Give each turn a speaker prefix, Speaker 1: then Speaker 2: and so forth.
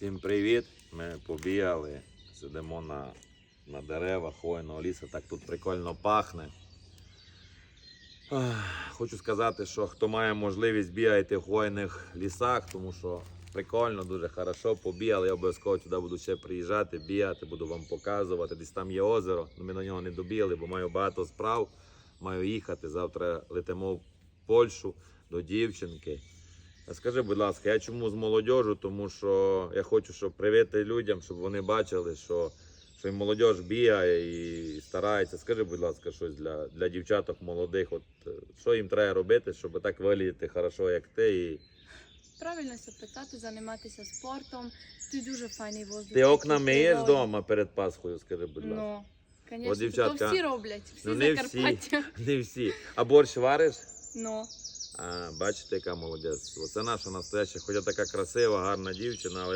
Speaker 1: Всім привіт! Ми побігали, сидимо на, на деревах хвойного лісу, так тут прикольно пахне. Ах, Хочу сказати, що хто має можливість бігайте в хвойних лісах, тому що прикольно, дуже хорошо побігали. Я обов'язково сюди буду ще приїжджати, бігати, буду вам показувати. Десь там є озеро, ми на нього не добігли, бо маю багато справ. Маю їхати. Завтра летимо в Польщу до дівчинки. Скажи, будь ласка, я чому з молодіжу? Тому що я хочу, щоб привити людям, щоб вони бачили, що, що і молодіж бігає і старається. Скажи, будь ласка, щось для, для дівчаток молодих. От е, що їм треба робити, щоб так виглядати хорошо, як ти. І...
Speaker 2: Правильно себе питати, займатися спортом. Ти дуже файний воздух.
Speaker 1: Ти окна миєш вдома перед Пасхою, скажи, будь ласка.
Speaker 2: Ну,
Speaker 1: От,
Speaker 2: звісно,
Speaker 1: дівчатка,
Speaker 2: то всі роблять, всі
Speaker 1: ну, не всі. Не всі. А борщ вариш?
Speaker 2: Ну,
Speaker 1: А, бачите, яка молодець. Оце наша настояща, хоча така красива, гарна дівчина, але